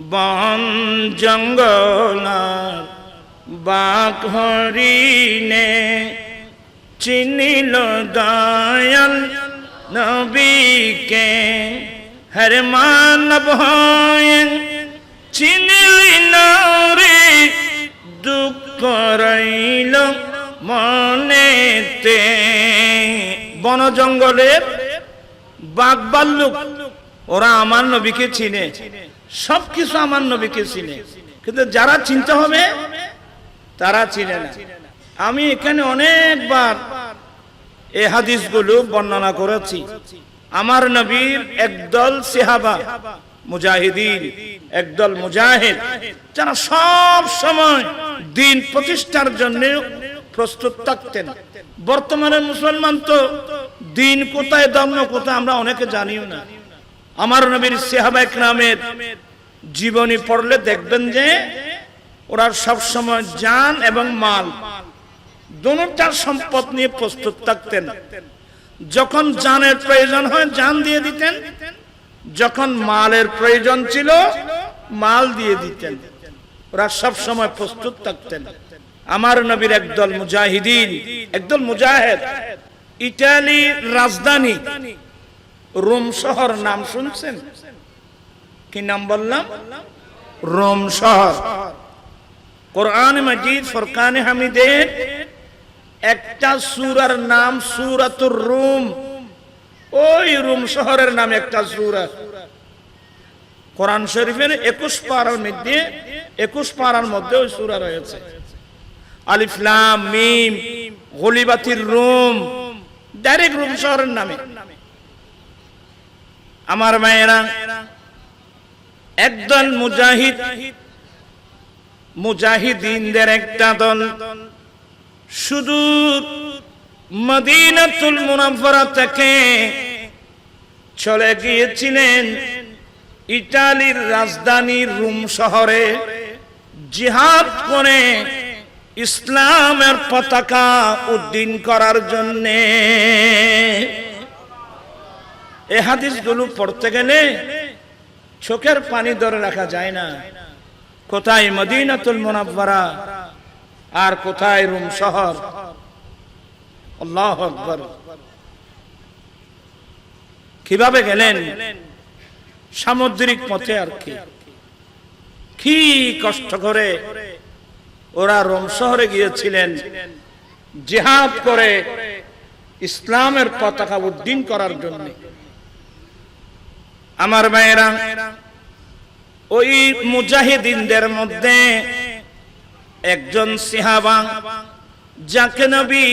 বন জঙ্গল বাক হরিণে চিনিল দয়াল নবীকে। হর মানব হয় চিনিলি রে দুঃখ রইল মনেতে। বন জঙ্গলের বাঘ ভাল্লুক ওরা আমার নবীকে চিনে। সবকিছু আমার নবীকে চিনে। কিন্তু যারা চিনতে হবে, তারা চিনে না। আমি এখানে অনেকবার এই হাদিসগুলো বর্ণনা করেছি। আমার নবীর একদল সেহাবা, মুজাহিদিন, একদল মুজাহিদ, যারা সব সময় দিন প্রতিষ্ঠার জন্য প্রস্তুত থাকতেন। বর্তমানে মুসলমান তো দিন কোথায় দম্ন কোথায়, আমরা অনেকে জানিও না। আমার নবীর সেহাবা একরামের জীবনী পড়লে দেখবেন যে ওরা সব সময় জান এবং মাল দুটার সম্পদ নিয়ে প্রস্তুত থাকতেন। যখন জানের প্রয়োজন হয় জান দিয়ে দিতেন, যখন মালের প্রয়োজন ছিল মাল দিয়ে দিতেন। ওরা সব সময় প্রস্তুত থাকতেন। আমার নবীর একদল মুজাহিদিন, একদল মুজাহিদ, ইটালি রাজধানী রোম শহর নাম শুনছেন? কি নাম বললাম? রোম শহর। কোরআন মজিদ, ফরকান হামিদের একটা সুরার নাম সুরাতুর রুম। ওই রুম শহরের নাম একটা সুরা। কোরআন শরীফের একুশ পাড়ার মধ্যে, একুশ পাড়ার মধ্যে ওই সুরা রয়েছে। আলিফলাম মিম, গলিবাতির রুম। ডাইরেক্ট রুম শহরের নামে। আমার মায়েরা একদল মুজাহিদ, মুজাহিদিনদের একটা দল, শুধু মদিনাতুল মুনাফরা থেকে চলে গিয়েছিলেন ইটালির রাজধানী রুম শহরে, জিহাদ করে ইসলামের পতাকা উদ্দিন করার জন্যে। এ হাদিসগুলো পড়তে গেলে চোখের পানি ধরে রাখা যায় না। কোথায় মদিনাতুল মুনাফফারা আর কোথায় রুম শহর? আল্লাহ কীভাবে গেলেন? সামুদ্রিক পথে আর কি। কি কষ্ট করে ওরা রোম শহরে গিয়েছিলেন। জিহাদ করে ইসলামের পতাকা উড্ডীন করার জন্য। আমার মায়েরা, ওই মুজাহিদিনদের মধ্যে একজন সিহাবা, যাকে নবী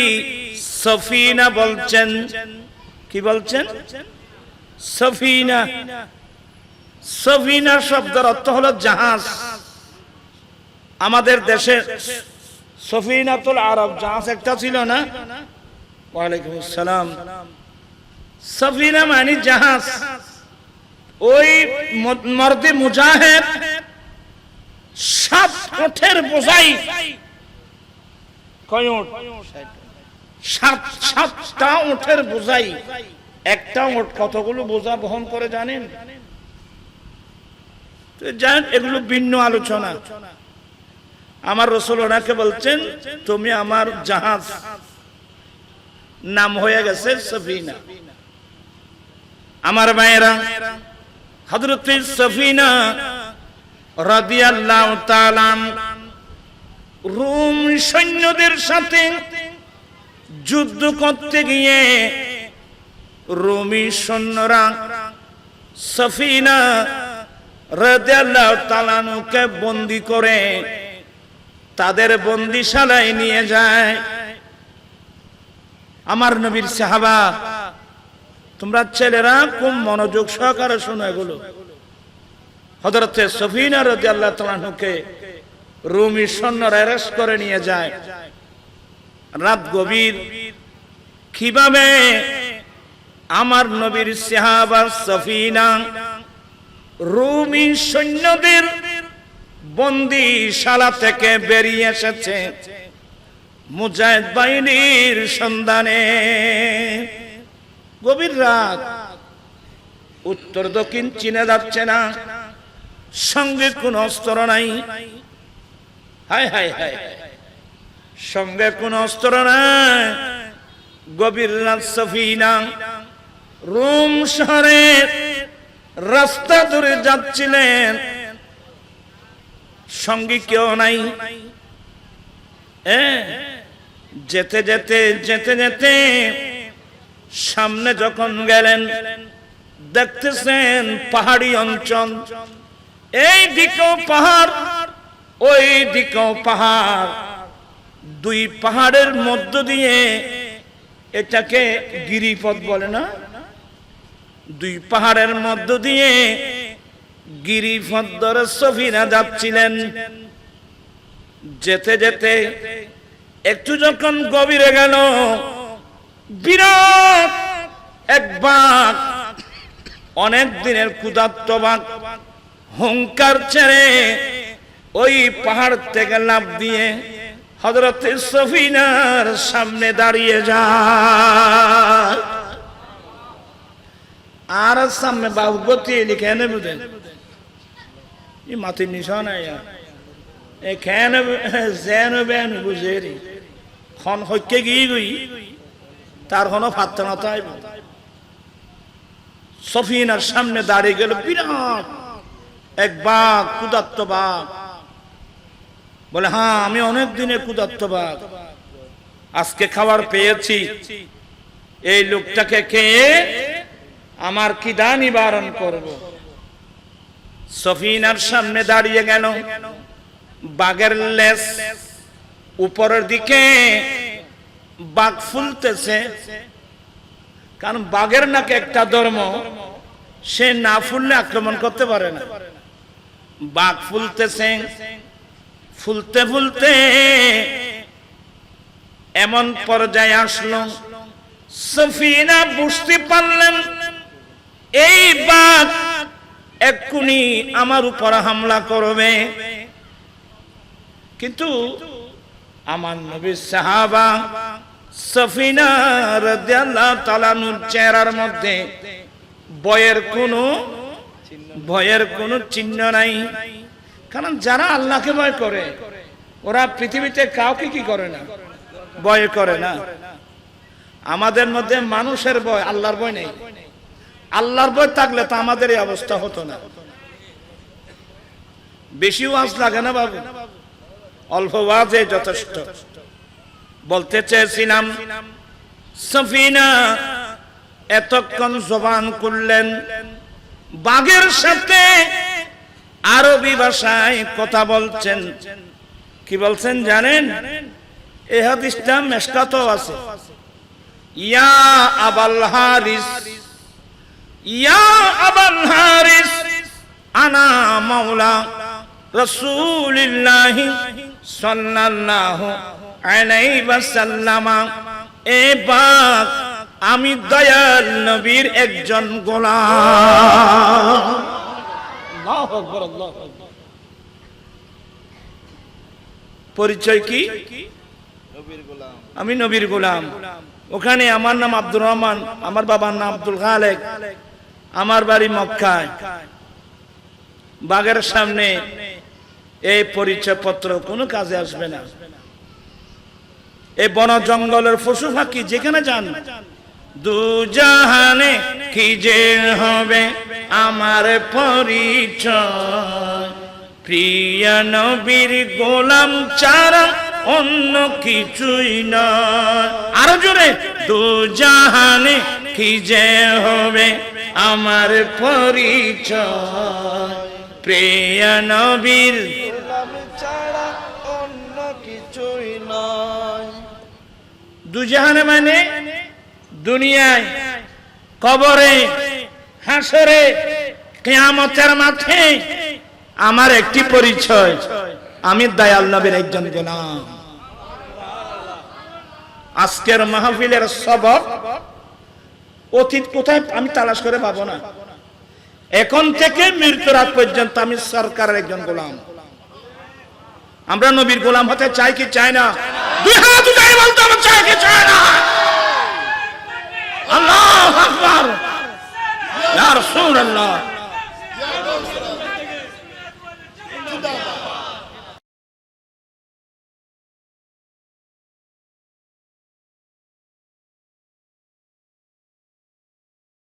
সফিনা বলছেন। কি বলছেন? সফিনা। সফিনা শব্দের অর্থ হলো জাহাজ। আমাদের দেশে সফিনাতুল আরব, জাহাজ একটা ছিল না? ওয়ালাইকুম আসসালাম। সফিনা মানে জাহাজ। ওই মর্দে মুজাহেদ সাত ওঠের বোঝাই। সাত, সাতটা ওঠের বোঝাই। একটা ওঠ কতগুলো বোঝা বহন করে জানেন? জানেন এগুলো ভিন্ন আলোচনা। আমার রসুল ওনাকে বলছেন, তুমি আমার জাহাজ। নাম হয়ে গেছে সফিনা। আমার মায়েরা হজরত সফিনা রাদিয়াল্লাহু তাআলা রোম সৈন্যদের সাথে যুদ্ধ করতে গিয়ে রোমি সৈন্যরা সফিনা রাদিয়াল্লাহু তাআলাকে বন্দি করে তাদের বন্দিশালায় নিয়ে যায়। আমার নবীর সাহাবা তোমরা ছেলেরা খুব মনোযোগ সহকারে শোনো এগুলো। হজরতে সফিনা রাজি আল্লাহ তালানুকে রুমি সৈন্যরা অ্যারেস্ট করে নিয়ে যায়। রাত গভীর। কীভাবে আমার নবীর সাহাবা সফিনা রুমি সৈন্যদের বন্দিশালা থেকে বেরিয়ে এসেছে, মুজাহিদ বাহিনীর সন্ধানে। গভীর রাত। উত্তর দক্ষিণ চিনে যাচ্ছে না। সঙ্গে কোন অস্ত্র নাই। হায় হায় হায় সঙ্গে কোন অস্ত্র নাই। গভীর রাত সফিনা রোম শহরের রাস্তা ধরে যাচ্ছিলেন। সঙ্গে কেউ নাই। যেতে যেতে যেতে যেতে সামনে যখন গেলেন, দেখতেছেন পাহাড়ি অঞ্চল। এই দিকেও পাহাড়, ওই দিকেও পাহাড়। দুই পাহাড়ের মধ্য দিয়ে এটাকে গিরিপথ বলে না? দুই পাহাড়ের মধ্য দিয়ে গিরিপথ ধরে সফিনা যাচ্ছিলেন। যেতে যেতে একটু যখন গভীরে গেল বিরাট এক বাঘ, অনেক দিনের ক্ষুধার্ত বাঘ, হুঙ্কার ছেড়ে ওই পাহাড় থেকে লাভ দিয়ে হজরত সফিনার সামনে দাঁড়িয়ে যায়। আর সামনে বাবু গতি লিখে নেবে বুঝেন এই মাটির নিশা নাই আর এ খেন জেন বেন বুঝে খন হইকে গিয়ে গই। তার কোনো ফাত্তা না তাই। সফিনার সামনে দাঁড়িয়ে গেল বিরাট এক বাঘ ক্ষুদাত্ত বাঘ। বলে হ্যাঁ আমি অনেক দিনের ক্ষুদাত্ত বাঘ। আজকে খাবার পেয়েছি। এই লোকটাকে খেয়ে আমার কিদা নিবারণ করব। সফিনার সামনে দাঁড়িয়ে গেল। বাঘের লেস উপরের দিকে বাঘ ফুলতেছে, কারণ বাঘের নাকি একটা ধর্ম, সে না ফুললে আক্রমণ করতে পারে না। বাঘ ফুলতেছে, ফুলতে ফুলতে এমন পর্যায়ে আসলো। সফিনা বুঝতে পারলেন, এই বাঘ এক্ষুনি আমার উপর হামলা করবে। কিন্তু আমার নবী সাহাবা সফিনা রাদিয়াল্লাহু তাআলার চেহারার মধ্যে ভয়ের কোনো ভয়ের কোনো চিহ্ন নাই। কারণ যারা আল্লাহকে ভয় করে, ওরা পৃথিবীতে কাউকে কি করে না? ভয় করে না। আমাদের মধ্যে মানুষের ভয়, আল্লাহর ভয় নেই। আল্লাহর ভয় থাকলে তো আমাদের এই অবস্থা হতো না। বেশি ওয়াজ লাগে না বাবু? অল্প ওয়াজে যথেষ্ট। বলতে চেয়েছিলাম, সফিনা, এতক্ষণ জবান করলেন। বাঘের সাথে আরবি ভাষায় কথা বলছেন। কি বলছেন জানেন? এ হাদিসটা মেশকাতো আছে। ইয়া আবাল হারিস, ইয়া আবাল হারিস, আনা মাওলা রাসূলিল্লাহি সাল্লাল্লাহু আলাইহি ওয়াসাল্লাম এ বাক আমি দয়াল নবীর একজন গোলাম। আল্লাহু আকবার আল্লাহু আকবার। পরিচয় কি? আমি নবীর গোলাম। ওখানে আমার নাম আব্দুর রহমান আমার বাবার নাম আব্দুল খালেক। আমার বাড়ি মক্কায়। বাগের সামনে এই পরিচয় পত্র কোনো কাজে আসবে না। এই বন জঙ্গলের পশু পাখি যেখানে যান দুজাহানে কি যে হবে আমার পরিচয়? প্রিয় নবীর গোলাম চারা অন্য কিছুই নয়। আরও জোরে দুজাহানে কি যে হবে আমার পরিচয়? প্রিয় নবীর দুজাহানে মানে দুনিয়ায়, কবরে, হাসরে, কেয়ামতের মাঠে। আমার একটি পরিচয়, আমি দয়াল নবীর একজন গোলাম। আজকের মাহফিলের সবক, অতীত কোথায় আমি তালাশ করে পাবো না। এখন থেকে মৃত্যুর আগ পর্যন্ত আমি সরকারের একজন গোলাম। আমরা নবীর গোলাম হতে চাই কি চাই না? দুই হাত উঠাই বলতে হবে, চাই কি চাই না?